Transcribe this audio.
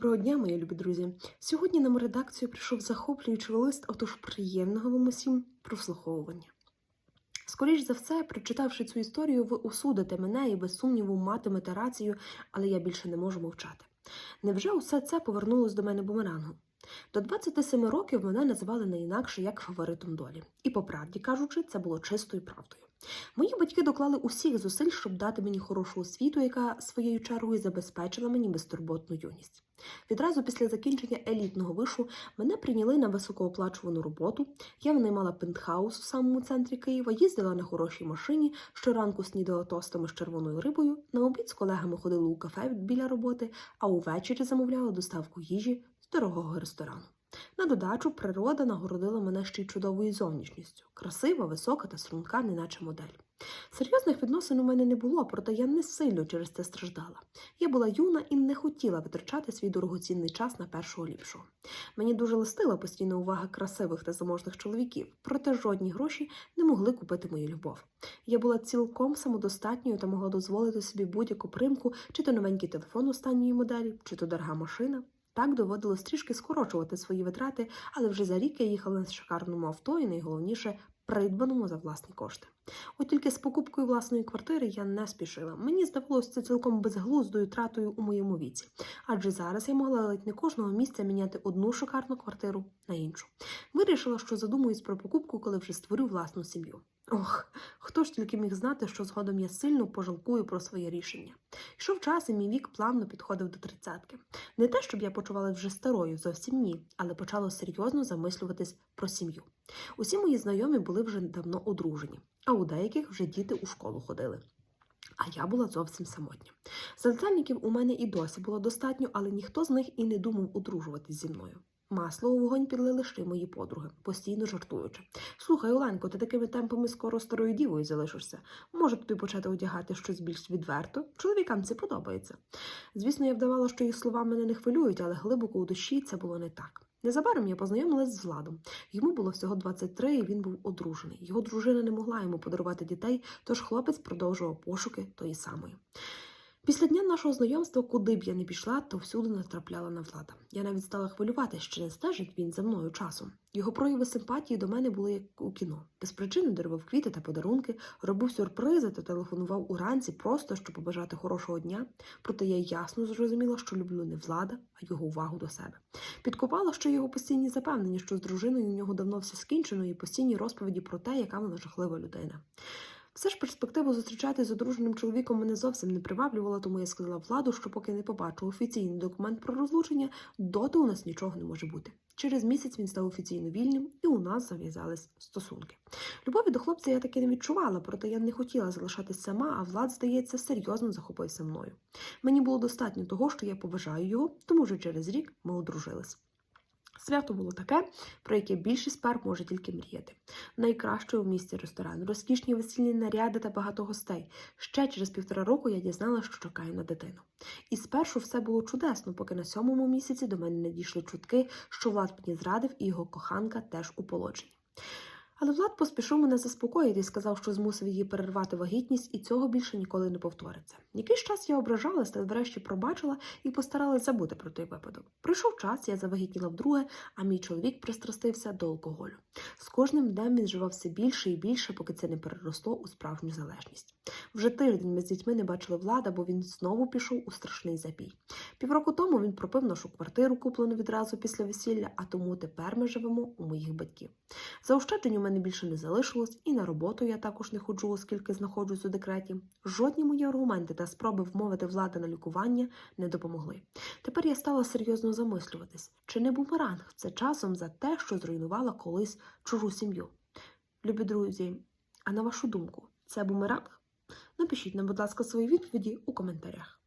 Доброго дня, мої любі друзі. Сьогодні нам у редакцію прийшов захоплюючий лист, отож приємного вам усім прослуховування. Скоріше за все, прочитавши цю історію, ви осудите мене і без сумніву матимете рацію, але я більше не можу мовчати. Невже усе це повернулось до мене бумерангом? До 27 років мене називали не інакше як фаворитом долі. І по правді кажучи, це було чистою правдою. Мої батьки доклали усіх зусиль, щоб дати мені хорошу освіту, яка своєю чергою забезпечила мені безтурботну юність. Відразу після закінчення елітного вишу мене прийняли на високооплачувану роботу. Я винаймала пентхаус у самому центрі Києва, їздила на хорошій машині, щоранку снідала тостами з червоною рибою, на обід з колегами ходила у кафе біля роботи, а увечері замовляла доставку їжі дорогого ресторану. На додачу природа нагородила мене ще й чудовою зовнішністю, красива, висока та струнка, неначе модель. Серйозних відносин у мене не було, проте я не сильно через це страждала. Я була юна і не хотіла витрачати свій дорогоцінний час на першого ліпшого. Мені дуже листила постійна увага красивих та заможних чоловіків, проте жодні гроші не могли купити мою любов. Я була цілком самодостатньою та могла дозволити собі будь-яку примку, чи то новенький телефон останньої моделі, чи то дорога машина. Так доводилось трішки скорочувати свої витрати, але вже за рік я їхала на шикарному авто і найголовніше придбаному за власні кошти. От тільки з покупкою власної квартири я не спішила. Мені здавалося це цілком безглуздою тратою у моєму віці, адже зараз я могла ледь не кожного місця міняти одну шикарну квартиру на іншу. Вирішила, що задумуюсь про покупку, коли вже створю власну сім'ю. Ох, хто ж тільки міг знати, що згодом я сильно пожалкую про своє рішення. Йшов час, і мій вік плавно підходив до тридцятки. Не те, щоб я почувалася вже старою, зовсім ні, але почала серйозно замислюватись про сім'ю. Усі мої знайомі були вже давно одружені, а у деяких вже діти у школу ходили. А я була зовсім самотня. Залицяльників у мене і досі було достатньо, але ніхто з них і не думав одружуватись зі мною. Масло у вогонь підлили ще мої подруги, постійно жартуючи. Слухай, Оленко, ти такими темпами скоро старою дівою залишишся. Може тобі почати одягати щось більш відверто? Чоловікам це подобається. Звісно, я вдавала, що їх слова мене не хвилюють, але глибоко у душі це було не так. Незабаром я познайомилась з Владом. Йому було всього 23, і він був одружений. Його дружина не могла йому подарувати дітей, тож хлопець продовжував пошуки тої самої. Після дня нашого знайомства, куди б я не пішла, то всюди натрапляла на влада. Я навіть стала хвилюватися, чи не стежить він за мною часом. Його прояви симпатії до мене були як у кіно. Без причини дарував квіти та подарунки, робив сюрпризи та телефонував уранці просто, щоб побажати хорошого дня. Проте я ясно зрозуміла, що люблю не влада, а його увагу до себе. Підкопала ще його постійні запевнення, що з дружиною у нього давно все скінчено, і постійні розповіді про те, яка вона жахлива людина. Все ж перспективу зустрічати з одруженим чоловіком мене зовсім не приваблювала, тому я сказала владу, що поки не побачу офіційний документ про розлучення, доти у нас нічого не може бути. Через місяць він став офіційно вільним, і у нас зав'язались стосунки. Любові до хлопця я таки не відчувала, проте я не хотіла залишатись сама, а влад, здається, серйозно захопився мною. Мені було достатньо того, що я поважаю його, тому що через рік ми одружились. Свято було таке, про яке більшість пар може тільки мріяти. Найкращий у місті ресторан, розкішні весільні наряди та багато гостей. Ще через півтора року я дізналася, що чекаю на дитину. І спершу все було чудесно, поки на сьомому місяці до мене не дійшли чутки, що Влад мені зрадив і його коханка теж у положенні. Але Влад поспішив мене заспокоїти і сказав, що змусив її перервати вагітність, і цього більше ніколи не повториться. Якийсь час я ображалась та врешті пробачила і постаралась забути про той випадок. Пройшов час, я завагітніла вдруге, а мій чоловік пристрастився до алкоголю. З кожним днем він живав все більше і більше, поки це не переросло у справжню залежність. Вже тиждень ми з дітьми не бачили влада, бо він знову пішов у страшний запій. Півроку тому він пропив нашу квартиру, куплену відразу після весілля, а тому тепер ми живемо у моїх батьків. Заощаджень у мене більше не залишилось, і на роботу я також не ходжу, оскільки знаходжусь у декреті. Жодні мої аргументи та спроби вмовити влади на лікування не допомогли. Тепер я стала серйозно замислюватись, чи не бумеранг це часом за те, що зруйнувала колись чужу сім'ю. Любі друзі, а на вашу думку, це бумеранг? Напишіть нам, будь ласка, свої відповіді у коментарях.